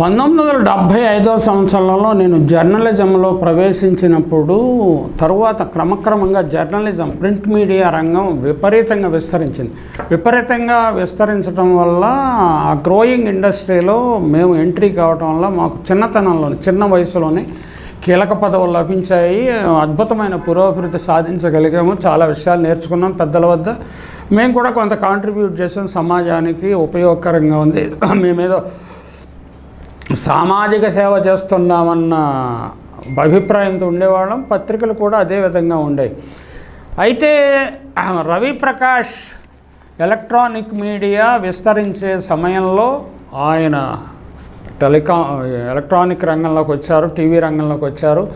పంతొమ్మిది వందల డెబ్భై ఐదవ సంవత్సరంలో నేను జర్నలిజంలో ప్రవేశించినప్పుడు తరువాత క్రమక్రమంగా జర్నలిజం ప్రింట్ మీడియా రంగం విపరీతంగా విస్తరించింది. విపరీతంగా విస్తరించడం వల్ల ఆ గ్రోయింగ్ ఇండస్ట్రీలో మేము ఎంట్రీ కావడం వల్ల మాకు చిన్నతనంలో చిన్న వయసులోనే కీలక పదవులు లభించాయి. అద్భుతమైన పురోభివృద్ధి సాధించగలిగాము. చాలా విషయాలు నేర్చుకున్నాం పెద్దల వద్ద. మేము కూడా కొంత కాంట్రిబ్యూట్ చేసాం. సమాజానికి ఉపయోగకరంగా ఉంది. మేమేదో సామాజిక సేవ చేస్తున్నామన్న అభిప్రాయంతో ఉండేవాళ్ళం. పత్రికలు కూడా అదే విధంగా ఉండేవి. అయితే రవి ప్రకాష్ ఎలక్ట్రానిక్ మీడియా విస్తరించే సమయంలో ఆయన టెలికా ఎలక్ట్రానిక్ రంగంలోకి వచ్చారు టీవీ రంగంలోకి వచ్చారు.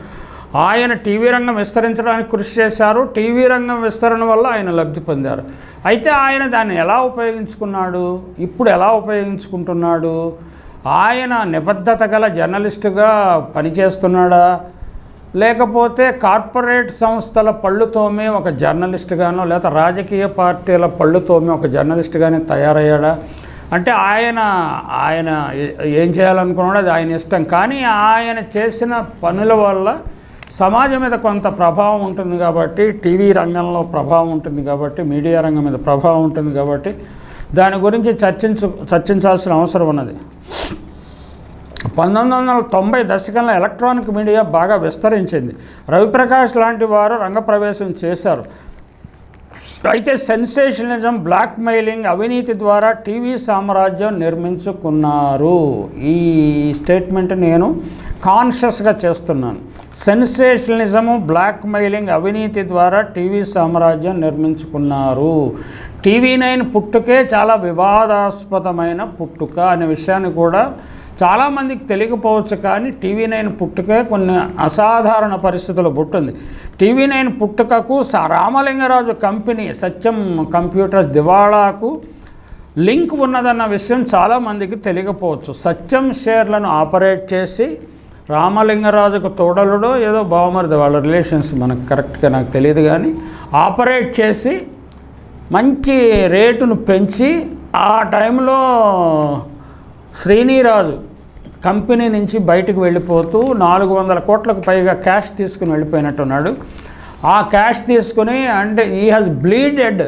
ఆయన టీవీ రంగం విస్తరించడానికి కృషి చేశారు. టీవీ రంగం విస్తరణ వల్ల ఆయన లబ్ధి పొందారు. అయితే ఆయన దాన్ని ఎలా ఉపయోగించుకున్నాడు? ఇప్పుడు ఎలా ఉపయోగించుకుంటున్నాడు? ఆయన నిబద్ధత గల జర్నలిస్టుగా పనిచేస్తున్నాడా? లేకపోతే కార్పొరేట్ సంస్థల పళ్ళుతోమే ఒక జర్నలిస్ట్గానో లేదా రాజకీయ పార్టీల పళ్ళుతోమే ఒక జర్నలిస్ట్గానే తయారయ్యాడా? అంటే ఆయన ఆయన ఏం చేయాలనుకున్నాడో అది ఆయన ఇష్టం. కానీ ఆయన చేసిన పనుల వల్ల సమాజం మీద కొంత ప్రభావం ఉంటుంది కాబట్టి టీవీ రంగంలో ప్రభావం ఉంటుంది కాబట్టి మీడియా రంగం మీద ప్రభావం ఉంటుంది కాబట్టి దాని గురించి చర్చించు చర్చించాల్సిన అవసరం ఉన్నది. పంతొమ్మిది వందల తొంభై దశకంలో ఎలక్ట్రానిక్ మీడియా బాగా విస్తరించింది. రవిప్రకాష్ లాంటి వారు రంగప్రవేశం చేశారు. అయితే సెన్సేషనలిజం బ్లాక్ మెయిలింగ్ అవినీతి ద్వారా టీవీ సామ్రాజ్యం నిర్మించుకున్నారు. ఈ స్టేట్మెంట్ నేను కాన్షియస్గా చేస్తున్నాను. సెన్సేషనలిజము బ్లాక్ మెయిలింగ్ అవినీతి ద్వారా టీవీ సామ్రాజ్యం నిర్మించుకున్నారు. టీవీ నైన్ పుట్టుకే చాలా వివాదాస్పదమైన పుట్టుక అనే విషయాన్ని కూడా చాలామందికి తెలియకపోవచ్చు కానీ టీవీ నైన్ పుట్టుకే కొన్ని అసాధారణ పరిస్థితులు పుట్టింది. టీవీ నైన్ పుట్టుకకు రామలింగరాజు కంపెనీ సత్యం కంప్యూటర్స్ దివాళాకు లింక్ ఉన్నదన్న విషయం చాలామందికి తెలియకపోవచ్చు. సత్యం షేర్లను ఆపరేట్ చేసి రామలింగరాజుకు తోడలుడో ఏదో బావమరిది వాళ్ళ రిలేషన్స్ మనకు కరెక్ట్గా నాకు తెలియదు కానీ ఆపరేట్ చేసి మంచి రేటును పెంచి ఆ టైంలో శ్రీనిరాజు కంపెనీ నుంచి బయటకు వెళ్ళిపోతూ నాలుగు వందల కోట్లకు పైగా క్యాష్ తీసుకుని వెళ్ళిపోయినట్టున్నాడు. ఆ క్యాష్ తీసుకుని అంటే ఈ has bleeded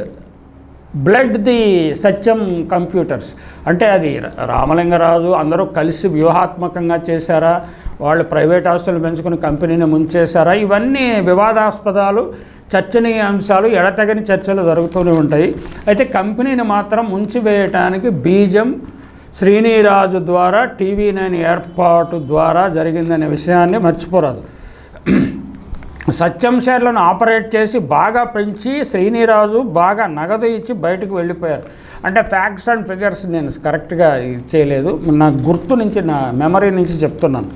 blood the Satyam computers అంటే అది రామలింగరాజు అందరూ కలిసి వ్యూహాత్మకంగా చేశారా? వాళ్ళు ప్రైవేట్ ఆస్తులు పెంచుకుని కంపెనీని ముంచేశారా? ఇవన్నీ వివాదాస్పదాలు చర్చనీయ అంశాలు ఎడతగని చర్చలు జరుగుతూనే ఉంటాయి. అయితే కంపెనీని మాత్రం ముంచివేయటానికి బీజం శ్రీనిరాజు ద్వారా టీవీ నైన్ ఏర్పాటు ద్వారా జరిగిందనే విషయాన్ని మర్చిపోరాదు. సత్యం షేర్లను ఆపరేట్ చేసి బాగా పెంచి శ్రీనిరాజు బాగా నగదు ఇచ్చి బయటకు వెళ్ళిపోయారు. అంటే ఫ్యాక్ట్స్ అండ్ ఫిగర్స్ నేను కరెక్ట్గా చేయలేదు. నా గుర్తు నుంచి నా మెమరీ నుంచి చెప్తున్నాను.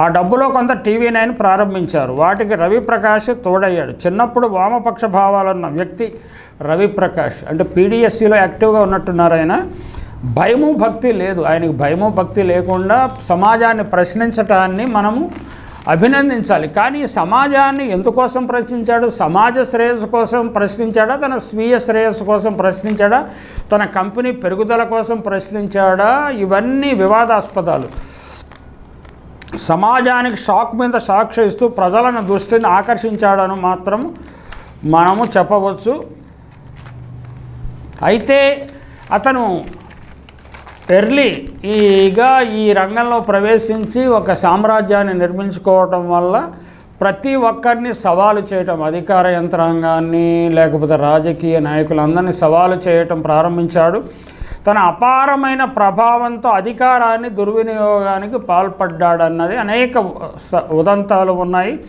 ఆ డబ్బులో కొంత టీవీ నైన్ ప్రారంభించారు. వాటికి రవిప్రకాష్ తోడయ్యాడు. చిన్నప్పుడు వామపక్ష భావాలున్న వ్యక్తి రవిప్రకాష్. అంటే పీడిఎస్సిలో యాక్టివ్గా ఉన్నట్టున్నారు ఆయన. భయము భక్తి లేదు. ఆయనకు భయము భక్తి లేకుండా సమాజాన్ని ప్రశ్నించటాన్ని మనము అభినందించాలి. కానీ సమాజాన్ని ఎందుకోసం ప్రశ్నించాడు? సమాజ శ్రేయస్సు కోసం ప్రశ్నించాడా? తన స్వీయ శ్రేయస్సు కోసం ప్రశ్నించాడా? తన కంపెనీ పెరుగుదల కోసం ప్రశ్నించాడా? ఇవన్నీ వివాదాస్పదాలు. సమాజానికి షాక్ మీద సాక్షిస్తూ ప్రజలను దృష్టిని ఆకర్షించాడని మాత్రం మనము చెప్పవచ్చు. అయితే అతను ఎర్లీ ఈగా ఈ రంగంలో ప్రవేశించి ఒక సామ్రాజ్యాన్ని నిర్మించుకోవటం వల్ల ప్రతి ఒక్కరిని సవాలు చేయటం అధికార యంత్రాంగాన్ని లేకపోతే రాజకీయ నాయకులందరినీ సవాలు చేయటం ప్రారంభించాడు. తన అపారమైన ప్రభావంతో అధికారాన్ని దుర్వినియోగానికి పాల్పడ్డాడన్నది అనేక స- ఉదంతాలు ఉన్నాయి.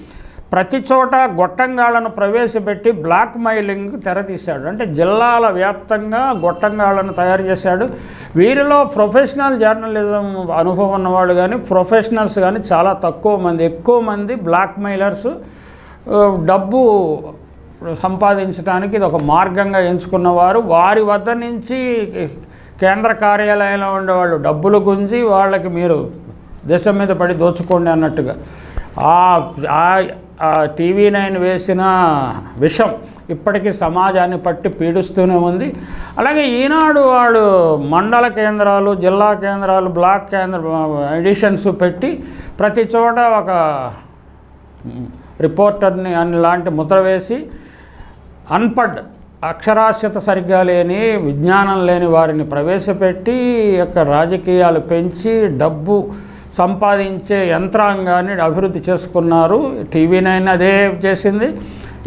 ప్రతి చోట గొట్టంగాళ్ళను ప్రవేశపెట్టి బ్లాక్ మైలింగ్ తెరతీశాడు. అంటే జిల్లాల వ్యాప్తంగా గొట్టంగాళ్ళను తయారు చేశాడు. వీరిలో ప్రొఫెషనల్ జర్నలిజం అనుభవం ఉన్నవాళ్ళు కానీ ప్రొఫెషనల్స్ కానీ చాలా తక్కువ మంది. ఎక్కువ మంది బ్లాక్ మైలర్స్ డబ్బు సంపాదించడానికి ఇది ఒక మార్గంగా ఎంచుకున్నవారు. వారి వద్ద నుంచి కేంద్ర కార్యాలయంలో ఉండేవాళ్ళు డబ్బులు గుంజి వాళ్ళకి మీరు దేశం మీద పడి దోచుకోండి అన్నట్టుగా. ఆ టీవీ నైన్ వేసిన విషం ఇప్పటికీ సమాజాన్ని పట్టి పీడిస్తూనే ఉంది. అలాగే ఈనాడు వాడు మండల కేంద్రాలు జిల్లా కేంద్రాలు బ్లాక్ కేంద్ర ఎడిషన్స్ పెట్టి ప్రతి చోట ఒక రిపోర్టర్ని అని లాంటి ముద్ర వేసి అన్పడ్ అక్షరాస్యత సరిగ్గా లేని విజ్ఞానం లేని వారిని ప్రవేశపెట్టి యొక్క రాజకీయాలు పెంచి డబ్బు సంపాదించే యంత్రాంగాన్ని అభివృద్ధి చేసుకున్నారు. టీవీ నైన్ అదే చేసింది.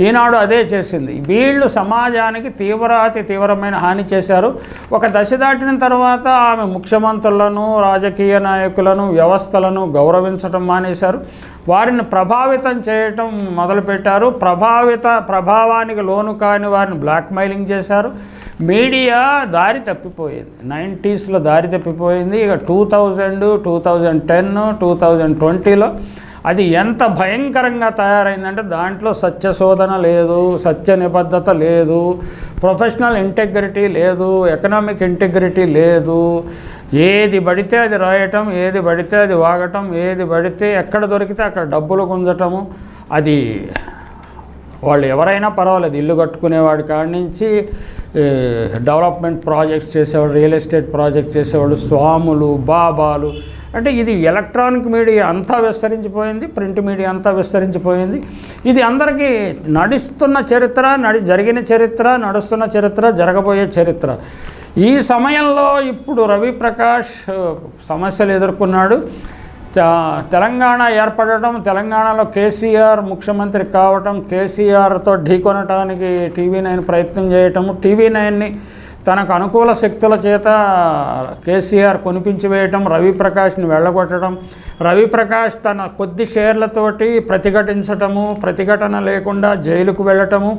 ఈనాడు అదే చేసింది. వీళ్ళు సమాజానికి తీవ్రాతి తీవ్రమైన హాని చేశారు. ఒక దశ దాటిన తర్వాత ఆమె ముఖ్యమంత్రులను రాజకీయ నాయకులను వ్యవస్థలను గౌరవించడం మానేశారు. వారిని ప్రభావితం చేయటం మొదలుపెట్టారు. ప్రభావిత ప్రభావానికి లోను కాని వారిని బ్లాక్మెయిలింగ్ చేశారు. మీడియా దారి తప్పిపోయింది. నైంటీస్లో దారి తప్పిపోయింది. ఇక two thousand two thousand ten two thousand ట్వంటీలో అది ఎంత భయంకరంగా తయారైందంటే దాంట్లో సత్య శోధన లేదు సత్య నిబద్ధత లేదు ప్రొఫెషనల్ ఇంటెగ్రిటీ లేదు ఎకనామిక్ ఇంటెగ్రిటీ లేదు. ఏది పడితే అది రాయటం ఏది పడితే అది వాగటం ఏది పడితే ఎక్కడ దొరికితే అక్కడ డబ్బులు గుంజటము. అది వాళ్ళు ఎవరైనా పర్వాలేదు. ఇల్లు కట్టుకునేవాడి కాడి నుంచి డెవలప్మెంట్ ప్రాజెక్ట్స్ చేసేవాడు రియల్ ఎస్టేట్ ప్రాజెక్ట్ చేసేవాడు స్వాములు బాబాలు. అంటే ఇది ఎలక్ట్రానిక్ మీడియా అంతా విస్తరించిపోయింది ప్రింట్ మీడియా అంతా విస్తరించిపోయింది. ఇది అందరికీ నడుస్తున్న చరిత్ర నడి జరిగిన చరిత్ర నడుస్తున్న చరిత్ర జరగబోయే చరిత్ర. ఈ సమయంలో ఇప్పుడు రవి ప్రకాష్ సమస్యలు ఎదుర్కొన్నాడు. తెలంగాణ ఏర్పడటం తెలంగాణలో కేసీఆర్ ముఖ్యమంత్రి కావటం కేసీఆర్తో ఢీకొనటానికి టీవీ నైన్ ప్రయత్నం చేయటము టీవీ నైన్ని తనకు అనుకూల శక్తుల చేత కేసీఆర్ కొనిపించి వేయటం రవిప్రకాష్ని వెళ్ళగొట్టడం రవిప్రకాష్ తన కొద్ది షేర్లతోటి ప్రతిఘటించటము ప్రతిఘటన లేకుండా జైలుకు వెళ్ళటము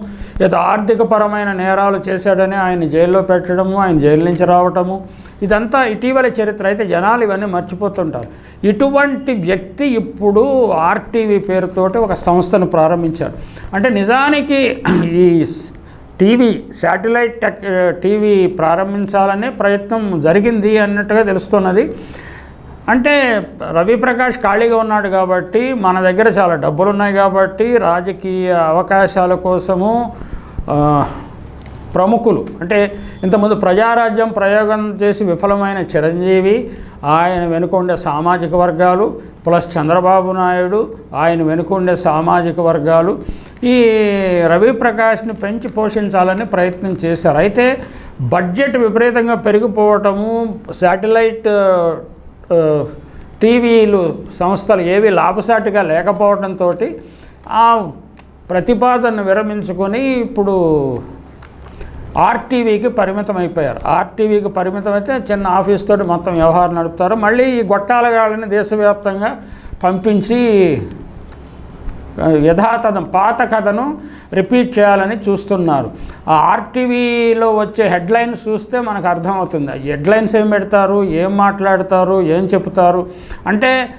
ఏదో ఆర్థికపరమైన నేరాలు చేశాడని ఆయన జైల్లో పెట్టడము ఆయన జైలు నుంచి రావటము. ఇదంతా ఇటీవల చరిత్ర. అయితే జనాలు ఇవన్నీ మర్చిపోతుంటారు. ఇటువంటి వ్యక్తి ఇప్పుడు ఆర్టీవీ పేరుతోటి ఒక సంస్థను ప్రారంభించాడు. అంటే నిజానికి ఈ టీవీ శాటిలైట్ టెక్ టీవీ ప్రారంభించాలనే ప్రయత్నం జరిగింది అన్నట్టుగా తెలుస్తున్నది. అంటే రవిప్రకాష్ ఖాళీగా ఉన్నాడు కాబట్టి మన దగ్గర చాలా డబ్బులు ఉన్నాయి కాబట్టి రాజకీయ అవకాశాల కోసము ప్రముఖులు అంటే ఇంతకుముందు ప్రజారాజ్యం ప్రయోగం చేసి విఫలమైన చిరంజీవి ఆయన వెనుకొండే సామాజిక వర్గాలు ప్లస్ చంద్రబాబు నాయుడు ఆయన వెనుకొండే సామాజిక వర్గాలు. ఈ రవి ప్రకాష్ని పెంచి పోషించాలని ప్రయత్నం చేశారు. అయితే బడ్జెట్ విపరీతంగా పెరిగిపోవటము శాటిలైట్ టీవీలు సంస్థలు ఏవి లాభసాటిగా లేకపోవడంతో ఆ ప్రతిపాదనను విరమించుకొని ఇప్పుడు ఆర్టీవీకి పరిమితం అయిపోయారు ఆర్టీవీకి పరిమితం అయితే చిన్న ఆఫీస్ తోటి మొత్తం వ్యవహారం నడుపుతారు. మళ్ళీ ఈ గొట్టాలగాళ్ళని దేశవ్యాప్తంగా పంపించి యథాతథం పాత కథను రిపీట్ చేయాలని చూస్తున్నారు. ఆ ఆర్టీవీలో వచ్చే హెడ్లైన్స్ చూస్తే మనకు అర్థమవుతుంది. ఆ హెడ్లైన్స్ ఏం పెడతారు? ఏం మాట్లాడతారు? ఏం చెప్తారు? అంటే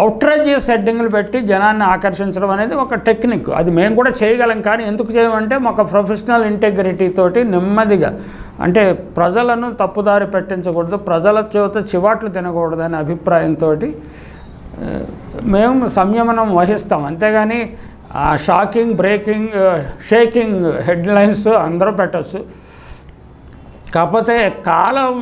అవుట్రేజియస్ సెట్టింగ్లు పెట్టి జనాన్ని ఆకర్షించడం అనేది ఒక టెక్నిక్ అది మేము కూడా చేయగలం కానీ ఎందుకు చేయమంటే ఒక ప్రొఫెషనల్ ఇంటెగ్రిటీ తోటి నెమ్మదిగా. అంటే ప్రజలను తప్పుదారి పెట్టించకూడదు ప్రజల చేత చివాట్లు తినకూడదు అనే అభిప్రాయంతో మేము సంయమనం వహిస్తాం. అంతేగాని షాకింగ్ బ్రేకింగ్ షేకింగ్ హెడ్లైన్స్ అందరూ పెట్టచ్చు. కాకపోతే కాలం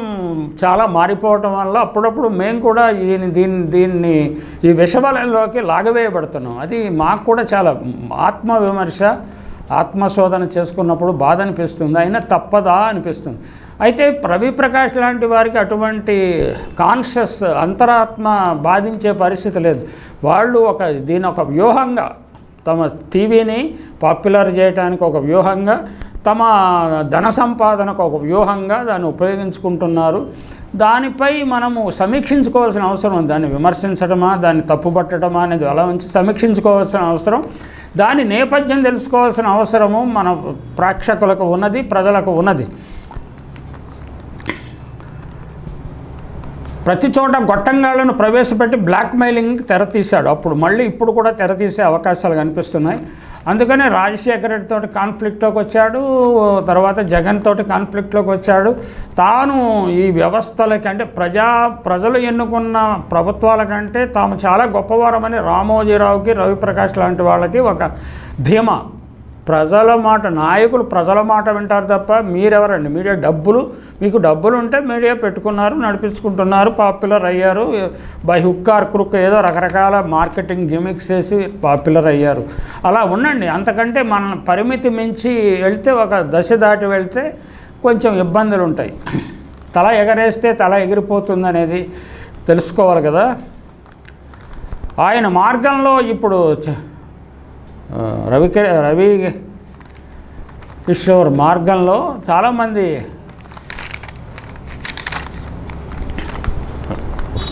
చాలా మారిపోవటం వల్ల అప్పుడప్పుడు మేము కూడా దీని దీన్ని దీన్ని ఈ విషబలంలోకి లాగవేయబడుతున్నాం. అది మాకు కూడా చాలా ఆత్మవిమర్శ ఆత్మశోధన చేసుకున్నప్పుడు బాధ అనిపిస్తుంది. అయినా తప్పదా అనిపిస్తుంది. అయితే రవి ప్రకాష్ లాంటి వారికి అటువంటి కాన్షియస్ అంతరాత్మ బాధించే పరిస్థితి లేదు. వాళ్ళు ఒక దీని ఒక వ్యూహంగా తమ టీవీని పాపులర్ చేయడానికి ఒక వ్యూహంగా తమ ధన సంపాదనకు ఒక వ్యూహంగా దాన్ని ఉపయోగించుకుంటున్నారు. దానిపై మనము సమీక్షించుకోవాల్సిన అవసరం దాన్ని విమర్శించడమా దాన్ని తప్పుపట్టడమా అనేది అలా ఉంచి సమీక్షించుకోవాల్సిన అవసరం. దాని నేపథ్యం తెలుసుకోవాల్సిన అవసరము మన ప్రేక్షకులకు ఉన్నది ప్రజలకు ఉన్నది. ప్రతి చోట గొట్టంగాళ్ళను ప్రవేశపెట్టి బ్లాక్మెయిలింగ్ తెరతీశాడు అప్పుడు మళ్ళీ ఇప్పుడు కూడా తెరతీసే అవకాశాలు కనిపిస్తున్నాయి. అందుకని రాజశేఖర రెడ్డితో కాన్ఫ్లిక్ట్లోకి వచ్చాడు తర్వాత జగన్ తోటి కాన్ఫ్లిక్ట్లోకి వచ్చాడు. తాను ఈ వ్యవస్థలకి అంటే ప్రజా ప్రజలు ఎన్నుకున్న ప్రభుత్వాల కంటే తాము చాలా గొప్పవారమని రామోజీరావుకి రవిప్రకాష్ లాంటి వాళ్ళకి ఒక ధీమా. ప్రజల మాట నాయకులు ప్రజల మాట వింటారు తప్ప మీరెవరండి? మీడియా డబ్బులు మీకు డబ్బులు ఉంటే మీడియా పెట్టుకున్నారు నడిపించుకుంటున్నారు పాపులర్ అయ్యారు. బై హుక్ ఆర్ క్రుక్ ఏదో రకరకాల మార్కెటింగ్ గిమిక్స్ వేసి పాపులర్ అయ్యారు. అలా ఉండండి. అంతకంటే మన పరిమితి మించి వెళ్తే ఒక దశ దాటి వెళ్తే కొంచెం ఇబ్బందులు ఉంటాయి తల ఎగరేస్తే తల ఎగిరిపోతుంది అనేది తెలుసుకోవాలి కదా. ఆయన మార్గంలో ఇప్పుడు చ- రవి రవి కిషోర్ మార్గంలో చాలామంది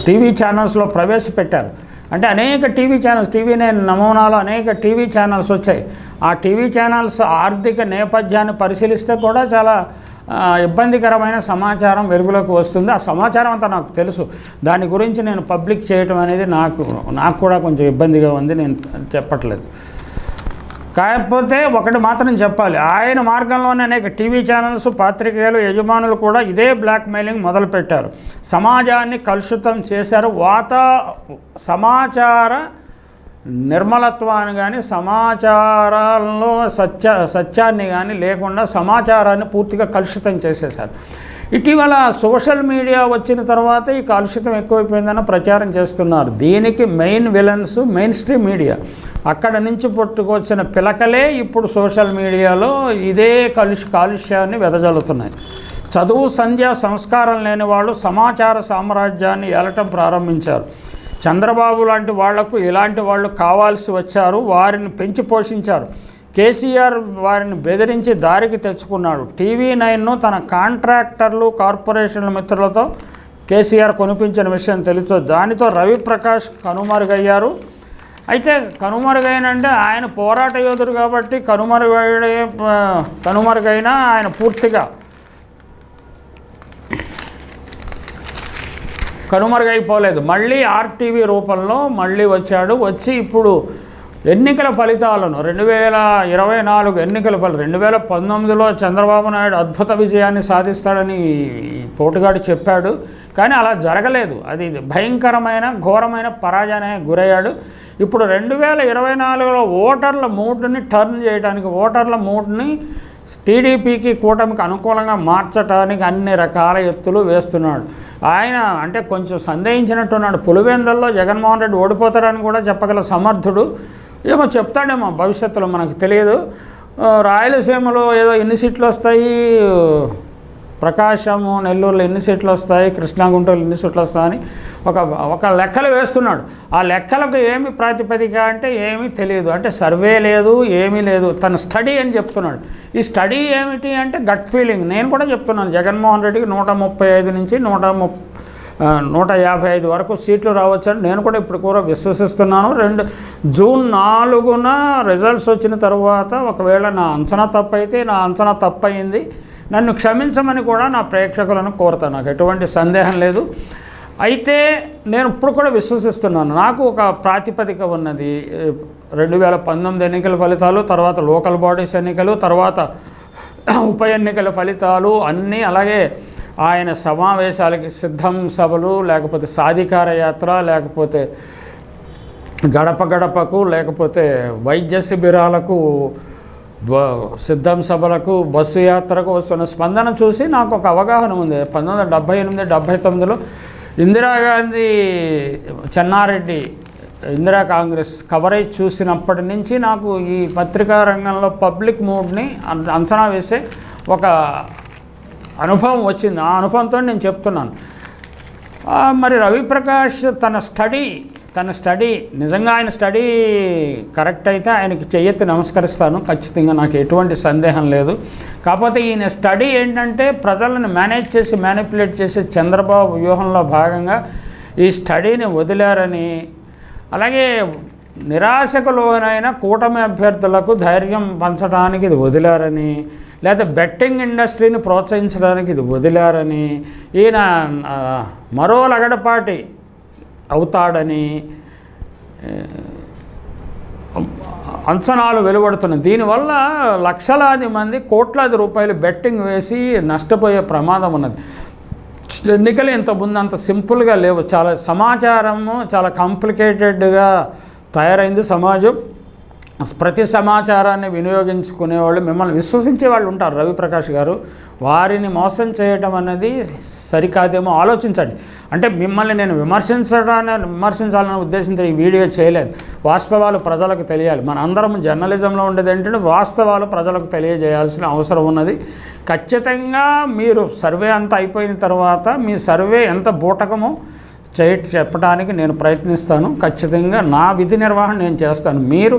టీవీ ఛానల్స్లో ప్రవేశపెట్టారు. అంటే అనేక టీవీ ఛానల్స్ టీవీ నేను నమూనాలో అనేక టీవీ ఛానల్స్ వచ్చాయి. ఆ టీవీ ఛానల్స్ ఆర్థిక నేపథ్యాన్ని పరిశీలిస్తే కూడా చాలా ఇబ్బందికరమైన సమాచారం వెలుగులోకి వస్తుంది. ఆ సమాచారం అంతా నాకు తెలుసు. దాని గురించి నేను పబ్లిక్ చేయటం అనేది నాకు నాకు కూడా కొంచెం ఇబ్బందిగా ఉంది. నేను చెప్పట్లేదు. కాకపోతే ఒకటి మాత్రం చెప్పాలి. ఆయన మార్గంలోనే అనేక టీవీ ఛానల్స్ పాత్రికేయులు యజమానులు కూడా ఇదే బ్లాక్ మెయిలింగ్ మొదలుపెట్టారు. సమాజాన్ని కలుషితం చేశారు. వాత సమాచార నిర్మలత్వాన్ని కానీ సమాచారాల్లో సత్య సత్యాన్ని కానీ లేకుండా సమాచారాన్ని పూర్తిగా కలుషితం చేసేశారు. ఇటీవల సోషల్ మీడియా వచ్చిన తర్వాత ఈ కాలుష్యం ఎక్కువైపోయిందని ప్రచారం చేస్తున్నారు. దీనికి main villains mainstream media. అక్కడ నుంచి పుట్టుకొచ్చిన పిలకలే ఇప్పుడు సోషల్ మీడియాలో ఇదే కాలుష్య కాలుష్యాన్ని వెదజల్లుతున్నాయి. చదువు సంధ్య సంస్కారం లేని వాళ్ళు సమాచార సామ్రాజ్యాన్ని ఏలటం ప్రారంభించారు. చంద్రబాబు లాంటి వాళ్ళకు ఇలాంటి వాళ్ళు కావాల్సి వచ్చారు వారిని పెంచి పోషించారు. కేసీఆర్ వారిని బెదిరించి దారికి తెచ్చుకున్నాడు. టీవీ నైన్ను తన కాంట్రాక్టర్లు కార్పొరేషన్ల మిత్రులతో కేసీఆర్ కొనిపించిన విషయం తెలుసు దానితో రవిప్రకాష్ కనుమరుగయ్యారు. అయితే కనుమరుగైనంటే ఆయన పోరాట యోధుడు కాబట్టి కనుమరుగయ్యే కనుమరుగైనా ఆయన పూర్తిగా కనుమరుగైపోలేదు. మళ్ళీ ఆర్టీవీ రూపంలో మళ్ళీ వచ్చాడు. వచ్చి ఇప్పుడు ఎన్నికల ఫలితాలను రెండు వేల ఇరవై నాలుగు ఎన్నికల ఫలి రెండు వేల పంతొమ్మిదిలో చంద్రబాబు నాయుడు అద్భుత విజయాన్ని సాధిస్తాడని పోటుగాడు చెప్పాడు. కానీ అలా జరగలేదు. అది భయంకరమైన ఘోరమైన పరాజయానికి గురయ్యాడు. ఇప్పుడు రెండు వేల ఇరవై నాలుగులో ఓటర్ల మూడ్ని టర్న్ చేయడానికి ఓటర్ల మూడ్ని టీడీపీకి కూటమికి అనుకూలంగా మార్చడానికి అన్ని రకాల ఎత్తులు వేస్తున్నాడు. ఆయన అంటే కొంచెం సందేహించినట్టున్నాడు. పులివెందల్లో జగన్మోహన్ రెడ్డి ఓడిపోతారని కూడా చెప్పగల సమర్థుడు. ఏమో చెప్తాడేమో భవిష్యత్తులో మనకు తెలియదు. రాయలసీమలో ఏదో ఎన్ని సీట్లు వస్తాయి? ప్రకాశము నెల్లూరులో ఎన్ని సీట్లు వస్తాయి? కృష్ణా గుంటూరులో ఎన్ని సీట్లు వస్తాయని ఒక ఒక లెక్కలు వేస్తున్నాడు. ఆ లెక్కలకు ఏమి ప్రాతిపదిక అంటే ఏమీ తెలియదు. అంటే సర్వే లేదు ఏమీ లేదు. తన స్టడీ అని చెప్తున్నాడు. ఈ స్టడీ ఏమిటి అంటే గట్ ఫీలింగ్. నేను కూడా చెప్తున్నాను జగన్మోహన్ రెడ్డికి నూట ముప్పై ఐదు నుంచి నూట ముప్పై నూట యాభై ఐదు వరకు సీట్లు రావచ్చని నేను కూడా ఇప్పుడు కూడా విశ్వసిస్తున్నాను. రెండు జూన్ నాలుగున రిజల్ట్స్ వచ్చిన తర్వాత ఒకవేళ నా అంచనా తప్పైతే నా అంచనా తప్పయింది నన్ను క్షమించమని కూడా నా ప్రేక్షకులను కోరుతాను నాకు ఎటువంటి సందేహం లేదు. అయితే నేను ఇప్పుడు కూడా విశ్వసిస్తున్నాను. నాకు ఒక ప్రాతిపదిక ఉన్నది. రెండు వేల పంతొమ్మిది ఎన్నికల ఫలితాలు తర్వాత లోకల్ బాడీస్ ఎన్నికలు తర్వాత ఉప ఎన్నికల ఫలితాలు అన్నీ అలాగే ఆయన సమావేశాలకి సిద్ధం సభలు లేకపోతే సాధికార యాత్ర లేకపోతే గడప గడపకు లేకపోతే వైద్య శిబిరాలకు బ- సిద్ధం సభలకు బస్సు యాత్రకు వస్తున్న స్పందన చూసి నాకు ఒక అవగాహన ఉంది. పంతొమ్మిది వందల డెబ్బై ఎనిమిది డెబ్భై తొమ్మిదిలో ఇందిరాగాంధీ చెన్నారెడ్డి ఇందిరా కాంగ్రెస్ కవరేజ్ చూసినప్పటి నుంచి నాకు ఈ పత్రికా రంగంలో పబ్లిక్ మూడ్ని అంచనా వేసే ఒక అనుభవం వచ్చింది. ఆ అనుభవంతో నేను చెప్తున్నాను. మరి రవిప్రకాష్ తన స్టడీ తన స్టడీ నిజంగా ఆయన స్టడీ కరెక్ట్ అయితే ఆయనకి చెయ్యెత్తి నమస్కరిస్తాను. ఖచ్చితంగా నాకు ఎటువంటి సందేహం లేదు. కాకపోతే ఈయన స్టడీ ఏంటంటే ప్రజలను మేనేజ్ చేసి మ్యానిపులేట్ చేసే చంద్రబాబు వ్యూహంలో భాగంగా ఈ స్టడీని వదిలారని అలాగే నిరాశకు లోనైన కూటమి అభ్యర్థులకు ధైర్యం పంచడానికి ఇది వదిలారని లేదా బెట్టింగ్ ఇండస్ట్రీని ప్రోత్సహించడానికి ఇది వదిలారని ఈయన మరో లగడపాటి అవుతాడని అంచనాలు వెలువడుతున్నాయి. దీనివల్ల లక్షలాది మంది కోట్లాది రూపాయలు బెట్టింగ్ వేసి నష్టపోయే ప్రమాదం ఉన్నది. ఎన్నికలు ఇంత ముందు అంత సింపుల్గా లేవు. చాలా సమాచారము చాలా కాంప్లికేటెడ్గా తయారైంది సమాజం. ప్రతి సమాచారాన్ని వినియోగించుకునేవాళ్ళు మిమ్మల్ని విశ్వసించే వాళ్ళు ఉంటారు రవిప్రకాష్ గారు. వారిని మోసం చేయటం అనేది సరికాదేమో ఆలోచించండి. అంటే మిమ్మల్ని నేను విమర్శించడాన్ని విమర్శించాలనే ఉద్దేశంతో ఈ వీడియో చేయలేదు. వాస్తవాలు ప్రజలకు తెలియాలి. మన అందరం జర్నలిజంలో ఉండేది ఏంటంటే వాస్తవాలు ప్రజలకు తెలియజేయాల్సిన అవసరం ఉన్నది. ఖచ్చితంగా మీరు సర్వే అంతా అయిపోయిన తర్వాత మీ సర్వే ఎంత బూటకమో చేయ చెప్పడానికి నేను ప్రయత్నిస్తాను. ఖచ్చితంగా నా విధి నిర్వహణ నేను చేస్తాను. మీరు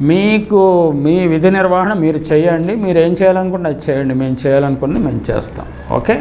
మీకు మీ విధి నిర్వహణ మీరు చేయండి మీరు ఏం చేయాలనుకుంటే అది చేయండి. మేము చేయాలనుకున్నది మేము చేస్తాం. ఓకే?